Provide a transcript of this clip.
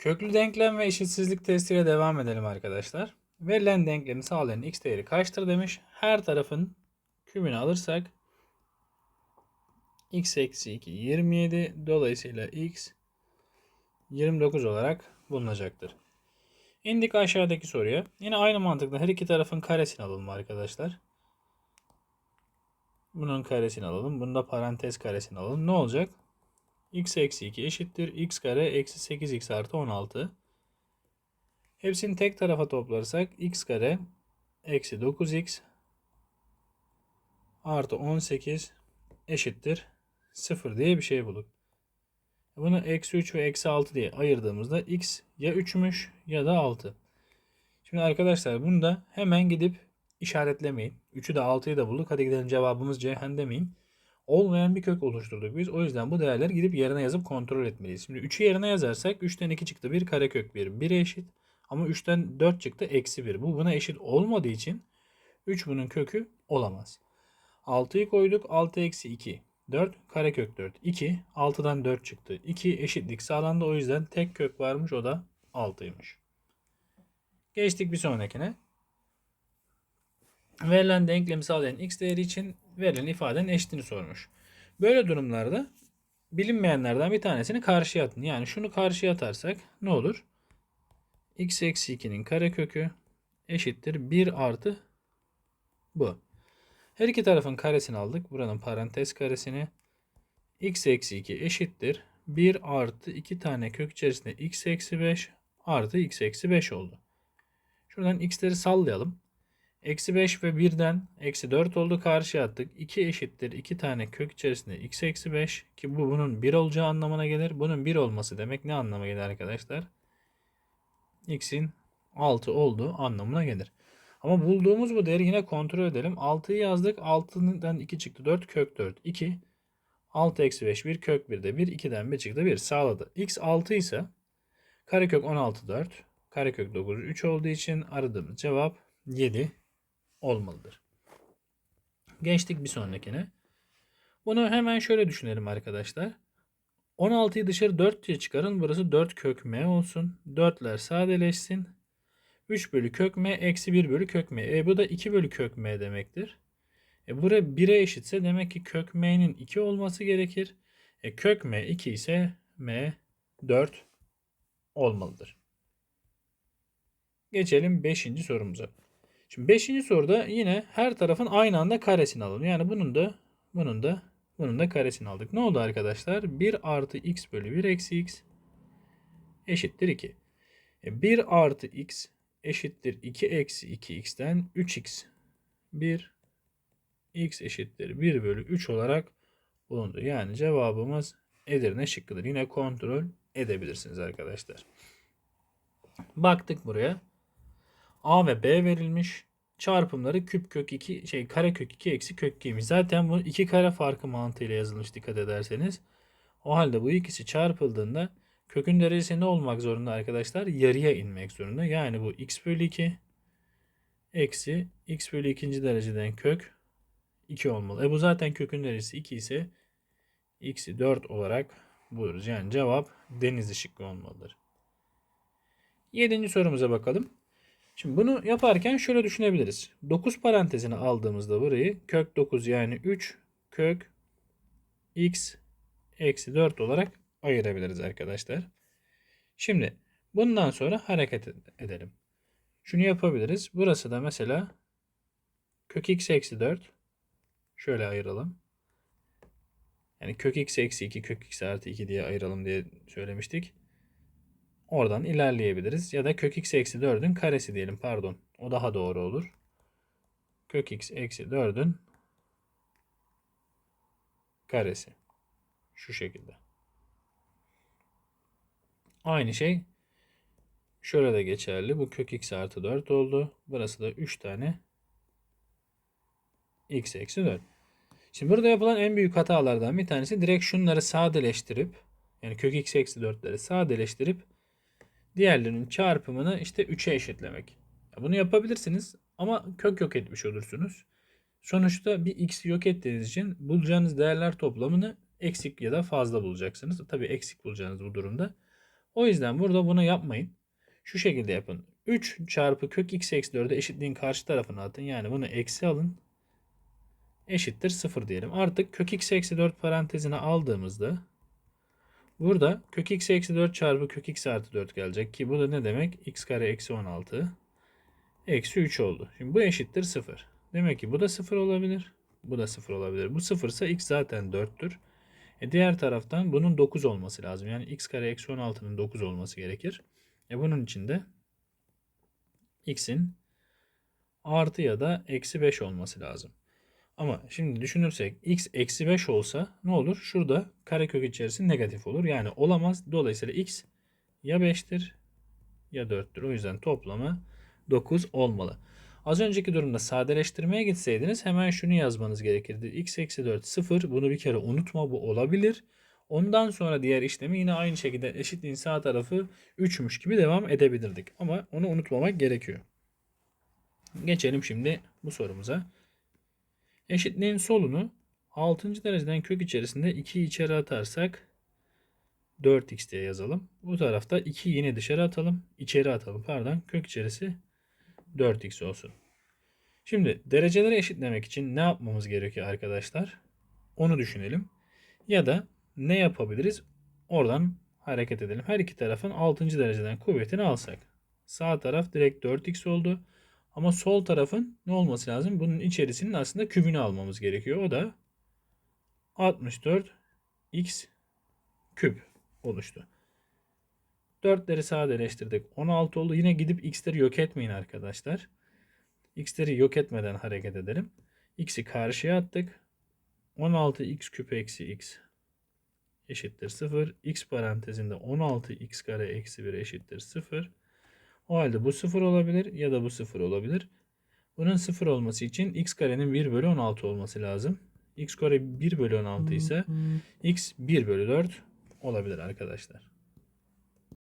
Köklü denklem ve eşitsizlik testiyle devam edelim arkadaşlar. Verilen denklemi sağlayan x değeri kaçtır demiş. Her tarafın kübünü alırsak x eksi 2 27 dolayısıyla x 29 olarak bulunacaktır. İndik aşağıdaki soruya. Yine aynı mantıkla her iki tarafın karesini alalım arkadaşlar. Bunun karesini alalım. Bunda parantez karesini alalım. Ne olacak? X eksi 2 eşittir. x kare eksi 8x artı 16. Hepsini tek tarafa toplarsak x kare eksi 9x artı 18 eşittir 0 diye bir şey bulduk. Bunu eksi 3 ve eksi 6 diye ayırdığımızda x ya 3'müş ya da 6. Şimdi arkadaşlar bunu da hemen gidip işaretlemeyin. 3'ü de 6'yı da bulduk. Hadi gidelim cevabımız Ceyhan demeyin. Olmayan bir kök oluşturduk biz. O yüzden bu değerleri gidip yerine yazıp kontrol etmeliyiz. Şimdi 3'ü yerine yazarsak 3'ten 2 çıktı 1 karekök 1. 1'e eşit. Ama 3'ten 4 çıktı eksi 1. Bu buna eşit olmadığı için 3 bunun kökü olamaz. 6'yı koyduk. 6 eksi 2. 4 karekök 4. 2. 6'dan 4 çıktı. 2 eşitlik sağlandı. O yüzden tek kök varmış. O da 6'ymış. Geçtik bir sonrakine. Verilen denklemi sağlayan x değeri için verilen ifadenin eşitini sormuş. Böyle durumlarda bilinmeyenlerden bir tanesini karşıya atın. Yani şunu karşıya atarsak ne olur? x eksi 2'nin karekökü eşittir 1 artı bu. Her iki tarafın karesini aldık. Buranın parantez karesini. x eksi 2 eşittir. 1 artı 2 tane kök içerisinde x eksi 5 artı x eksi 5 oldu. Şuradan x'leri sallayalım. Eksi 5 ve 1'den eksi 4 oldu karşıya attık. 2 eşittir 2 tane kök içerisinde x eksi 5 ki bu bunun 1 olacağı anlamına gelir. Bunun 1 olması demek ne anlama gelir arkadaşlar? x'in 6 olduğu anlamına gelir. Ama bulduğumuz bu değeri yine kontrol edelim. 6'yı yazdık. 6'dan 2 çıktı. 4 kök 4. 2. 6 eksi 5 1 kök 1 de 1. 2'den 1 çıktı 1 sağladı. x 6 ise karekök 16 4. Karekök 9 3 olduğu için aradığımız cevap 7 olmalıdır. Geçtik bir sonrakine. Bunu hemen şöyle düşünelim arkadaşlar. 16'yı dışarı 4 diye çıkarın. Burası 4 kök m olsun. 4'ler sadeleşsin. 3 bölü kök m eksi 1 bölü kök m. E bu da 2 bölü kök m demektir. E bura 1'e eşitse demek ki kök m'nin 2 olması gerekir. E kök m 2 ise m 4 olmalıdır. Geçelim 5. sorumuza. Şimdi 5. soruda yine her tarafın aynı anda karesini alalım. Yani bunun da bunun da bunun da karesini aldık. Ne oldu arkadaşlar? 1 artı x bölü 1 eksi x eşittir 2. E 1 artı x eşittir 2 eksi 2x'ten 3x 1 x eşittir 1 bölü 3 olarak bulundu. Yani cevabımız Edirne şıkkıdır. Yine kontrol edebilirsiniz arkadaşlar. Baktık buraya. A ve B verilmiş. Çarpımları küp kök 2 şey kare kök 2 eksi kök 2'ymiş. Zaten bu iki kare farkı mantığıyla yazılmış dikkat ederseniz. O halde bu ikisi çarpıldığında kökün derecesi ne olmak zorunda arkadaşlar? Yarıya inmek zorunda. Yani bu x bölü 2 eksi x bölü ikinci dereceden kök 2 olmalı. E bu zaten kökün derecesi 2 ise x'i 4 olarak buluruz. Yani cevap deniz şıkkı olmalıdır. Yedinci sorumuza bakalım. Şimdi bunu yaparken şöyle düşünebiliriz. 9 parantezini aldığımızda burayı kök 9 yani 3 kök x eksi 4 olarak ayırabiliriz arkadaşlar. Şimdi bundan sonra hareket edelim. Şunu yapabiliriz. Burası da mesela kök x eksi 4 şöyle ayıralım. Yani kök x eksi 2 kök x artı 2 diye ayıralım diye söylemiştik. Oradan ilerleyebiliriz. Ya da kök x eksi 4'ün karesi diyelim pardon. O daha doğru olur. Kök x eksi 4'ün karesi. Şu şekilde. Aynı şey şöyle de geçerli. Bu kök x artı 4 oldu. Burası da 3 tane x eksi 4. Şimdi burada yapılan en büyük hatalardan bir tanesi direkt şunları sadeleştirip yani kök x eksi 4'leri sadeleştirip diğerlerinin çarpımını işte 3'e eşitlemek. Bunu yapabilirsiniz ama kök yok etmiş olursunuz. Sonuçta bir x'i yok ettiğiniz için bulacağınız değerler toplamını eksik ya da fazla bulacaksınız. Tabii eksik bulacağınız bu durumda. O yüzden burada bunu yapmayın. Şu şekilde yapın. 3 çarpı kök x eksi 4'ü eşitliğin karşı tarafına atın. Yani bunu eksi alın. Eşittir 0 diyelim. Artık kök x eksi 4 parantezine aldığımızda burada kök x eksi 4 çarpı kök x artı 4 gelecek. Ki bu da ne demek? x kare eksi 16 eksi 3 oldu. Şimdi bu eşittir 0. Demek ki bu da 0 olabilir. Bu da 0 olabilir. Bu 0 ise x zaten 4'tür. E diğer taraftan bunun 9 olması lazım. Yani x kare eksi 16'nın 9 olması gerekir. E bunun için de x'in artı ya da eksi 5 olması lazım. Ama şimdi düşünürsek x eksi 5 olsa ne olur? Şurada karekök içerisi negatif olur. Yani olamaz. Dolayısıyla x ya 5'tir ya 4'tür. O yüzden toplamı 9 olmalı. Az önceki durumda sadeleştirmeye gitseydiniz hemen şunu yazmanız gerekirdi. x eksi 4 0. Bunu bir kere unutma bu olabilir. Ondan sonra diğer işlemi yine aynı şekilde eşitliğin sağ tarafı 3'müş gibi devam edebilirdik. Ama onu unutmamak gerekiyor. Geçelim şimdi bu sorumuza. Eşitliğin solunu 6. dereceden kök içerisinde 2'yi içeri atarsak 4x diye yazalım. Bu tarafta 2'yi yine dışarı atalım. içeri atalım pardon. Kök içerisi 4x olsun. Şimdi dereceleri eşitlemek için ne yapmamız gerekiyor arkadaşlar? Onu düşünelim. Ya da ne yapabiliriz? Oradan hareket edelim. Her iki tarafın 6. dereceden kuvvetini alsak. Sağ taraf direkt 4x oldu. Ama sol tarafın ne olması lazım? Bunun içerisinin aslında kübünü almamız gerekiyor. O da 64x küp oluştu. 4'leri sadeleştirdik. 16 oldu. Yine gidip x'leri yok etmeyin arkadaşlar. x'leri yok etmeden hareket edelim. x'i karşıya attık. 16x küp eksi x eşittir 0. x parantezinde 16x kare eksi 1 eşittir 0. O halde bu 0 olabilir ya da bu 0 olabilir. Bunun 0 olması için x karenin 1 bölü 16 olması lazım. x kare 1 bölü 16 ise x 1 bölü 4 olabilir arkadaşlar.